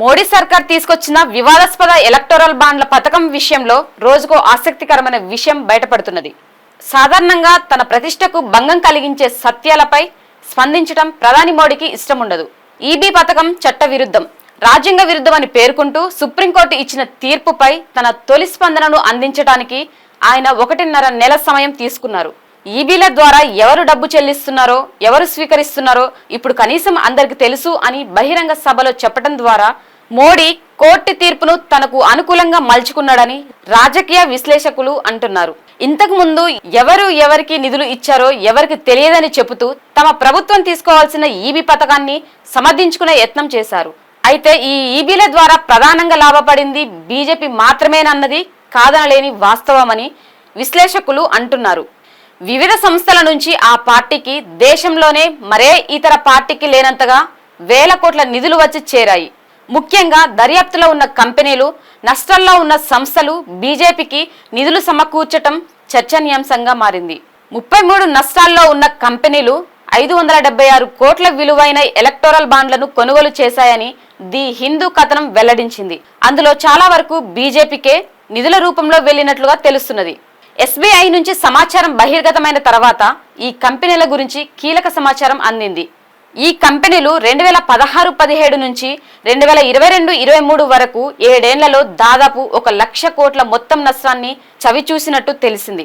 మోడీ సర్కార్ తీసుకొచ్చిన వివాదాస్పద ఎలక్టోరల్ బాండ్ల పథకం విషయంలో రోజుకో ఆసక్తికరమైన విషయం బయటపడుతున్నది. సాధారణంగా తన ప్రతిష్టకు భంగం కలిగించే సత్యాలపై స్పందించడం ప్రధాని మోడీకి ఇష్టం ఉండదు ఈబీ పథకం చట్ట విరుద్ధం. రాజ్యాంగ విరుద్ధమని పేర్కొంటూ సుప్రీంకోర్టు ఇచ్చిన తీర్పుపై తన తొలి స్పందనను అందించడానికి ఆయన ఒకటిన్నర నెల సమయం తీసుకున్నారు. ఈబీల ద్వారా ఎవరు డబ్బు చెల్లిస్తున్నారో ఎవరు స్వీకరిస్తున్నారో ఇప్పుడు కనీసం అందరికి తెలుసు అని బహిరంగ సభలో చెప్పడం ద్వారా మోడీ కోర్టు తీర్పును తనకు అనుకూలంగా మలుచుకున్నాడని రాజకీయ విశ్లేషకులు అంటున్నారు. ఇంతకు ముందు ఎవరు ఎవరికి నిధులు ఇచ్చారో ఎవరికి తెలియదని చెబుతూ తమ ప్రభుత్వం తీసుకోవాల్సిన ఈబీ పథకాన్ని సమర్థించుకునే యత్నం చేశారు. అయితే ఈ ఈబీల ద్వారా ప్రధానంగా లాభపడింది బీజేపీ మాత్రమేనన్నది కాదనలేని వాస్తవమని విశ్లేషకులు అంటున్నారు. వివిధ సంస్థల నుంచి ఆ పార్టీకి దేశంలోనే మరే ఇతర పార్టీకి లేనంతగా వేల కోట్ల నిధులు వచ్చి చేరాయి. ముఖ్యంగా దర్యాప్తులో ఉన్న కంపెనీలు నష్టాల్లో ఉన్న సంస్థలు బీజేపీకి నిధులు సమకూర్చటం చర్చనీయాంశంగా మారింది. ముప్పై మూడు నష్టాల్లో ఉన్న కంపెనీలు ఐదు వందల డెబ్బై ఆరు కోట్ల విలువైన ఎలక్టోరల్ బాండ్లను కొనుగోలు చేశాయని ది హిందూ కథనం వెల్లడించింది. అందులో చాలా వరకు బీజేపీకే నిధుల రూపంలో వెళ్ళినట్లుగా తెలుస్తున్నది. ఎస్బీఐ నుంచి సమాచారం బహిర్గతమైన తర్వాత ఈ కంపెనీల గురించి కీలక సమాచారం అందింది. ఈ కంపెనీలు రెండు వేల పదహారు పదిహేడు నుంచి రెండు వేల ఇరవై రెండు ఇరవై మూడు వరకు ఏడేళ్ళలో దాదాపు ఒక లక్ష కోట్ల మొత్తం నష్టాన్ని చవిచూసినట్టు తెలిసింది.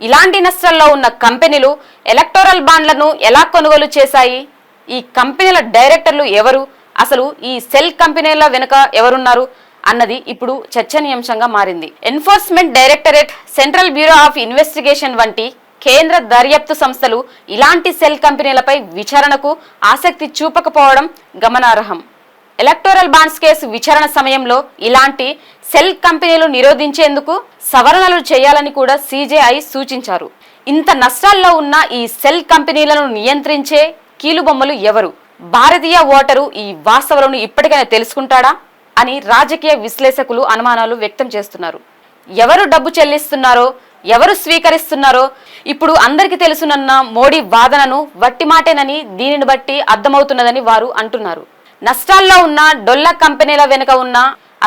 ఇలాంటి నష్టాల్లో ఉన్న కంపెనీలు ఎలక్టోరల్ బాండ్లను ఎలా కొనుగోలు చేశాయి? ఈ కంపెనీల డైరెక్టర్లు ఎవరు? అసలు ఈ సెల్ కంపెనీల వెనుక ఎవరున్నారు? అన్నది ఇప్పుడు చర్చనీయాంశంగా మారింది. Enforcement directorate central bureau of investigation వంటి కేంద్ర దర్యాప్తు సంస్థలు ఇలాంటి సెల్ కంపెనీలపై విచారణకు ఆసక్తి చూపకపోవడం గమనార్హం. ఎలక్టోరల్ బాండ్స్ కేసు విచారణ సమయంలో ఇలాంటి సెల్ కంపెనీలు నిరోధించేందుకు సవరణలు చేయాలని కూడా సీజేఐ సూచించారు. ఇంత నష్టాల్లో ఉన్న ఈ సెల్ కంపెనీలను నియంత్రించే కీలుబొమ్మలు ఎవరు? భారతీయ ఓటరు ఈ వాస్తవాలను ఇప్పటికైనా తెలుసుకుంటాడా? అని రాజకీయ విశ్లేషకులు అనుమానాలు వ్యక్తం చేస్తున్నారు. ఎవరు డబ్బు చెల్లిస్తున్నారో ఎవరు స్వీకరిస్తున్నారో ఇప్పుడు అందరికీ తెలుసునన్న మోడీ వాదనను వట్టి మాటేనని దీనిని బట్టి అర్థమవుతున్నదని వారు అంటున్నారు. నష్టాల్లో ఉన్న డొల్ల కంపెనీల వెనుక ఉన్న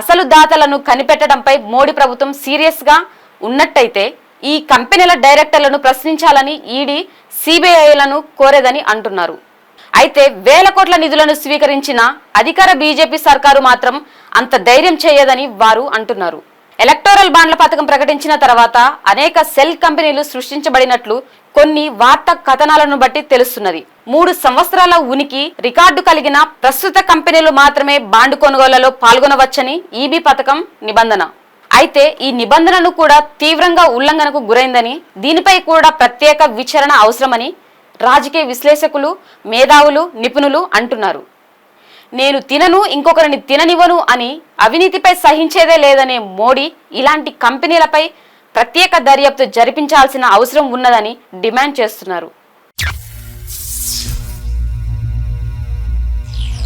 అసలు దాతలను కనిపెట్టడంపై మోడీ ప్రభుత్వం సీరియస్గా ఉన్నట్టయితే ఈ కంపెనీల డైరెక్టర్లను ప్రశ్నించాలని ఈడీ సిబిఐలను కోరేదని అంటున్నారు. అయితే వేల కోట్ల నిధులను స్వీకరించిన అధికార బీజేపీ సర్కారు మాత్రం అంత ధైర్యం చేయదని వారు అంటున్నారు. ఎలక్టోరల్ బాండ్ల పథకం ప్రకటించిన తర్వాత అనేక సెల్ కంపెనీలు సృష్టించబడినట్లు కొన్ని వార్త కథనాలను బట్టి తెలుస్తున్నది. మూడు సంవత్సరాల ఉనికి రికార్డు కలిగిన ప్రస్తుత కంపెనీలు మాత్రమే బాండ్ కొనుగోళ్ళలో పాల్గొనవచ్చని ఈబీ పథకం నిబంధన. అయితే ఈ నిబంధనను కూడా తీవ్రంగా ఉల్లంఘనకు గురైందని దీనిపై కూడా ప్రత్యేక విచారణ అవసరమని రాజకీయ విశ్లేషకులు మేధావులు నిపుణులు అంటున్నారు. నేను తినను ఇంకొకరిని తిననివ్వను అని అవినీతిపై సహించేదే లేదనే మోడీ ఇలాంటి కంపెనీలపై ప్రత్యేక దర్యాప్తు జరిపించాల్సిన అవసరం ఉన్నదని డిమాండ్ చేస్తున్నారు.